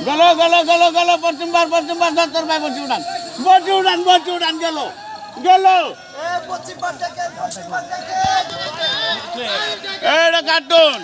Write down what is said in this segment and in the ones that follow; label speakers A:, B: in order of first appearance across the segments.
A: গেল গেল গেল গেল পশ্চিমবার পশ্চিমবার সত্তর ভাই বসে উড়ান বসে উড়ান বসে উড়ান গেল গেল। এটা কার্টুন।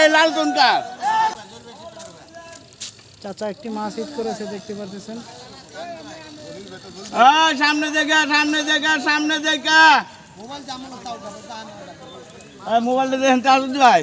A: এই লাল
B: চাচা একটি মাছ হিট করেছে দেখতে পারতেছেন?
A: সামনে দেখা সামনে দেখা সামনে দেখা। এই, মোবাইলটা দেখেন তো ভাই।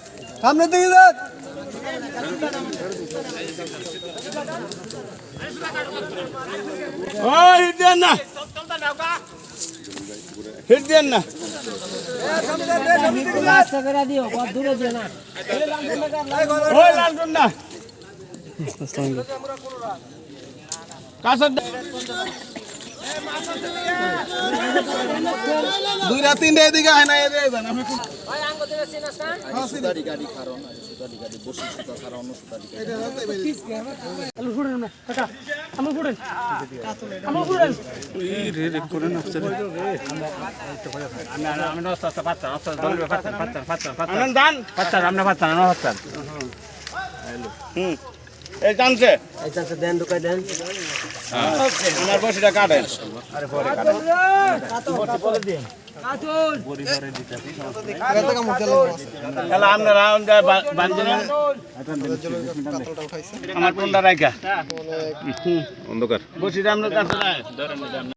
C: সামনে দিকে যান
A: ওই, হিট দেন না। হিট দেন না।
B: রাস্তা
C: দুইটা তিনটা এদিকে হয় না এদিকে যান আমি
A: আনন্দ দান। হুম। এই টানছে।
B: দেন ঢুকাই দেন
A: আমার বসিটা কাটেন তাহলে আপনারা বান্ধবেন আমার কোনটা রাখা
D: অন্ধকার
A: বসিটা আপনার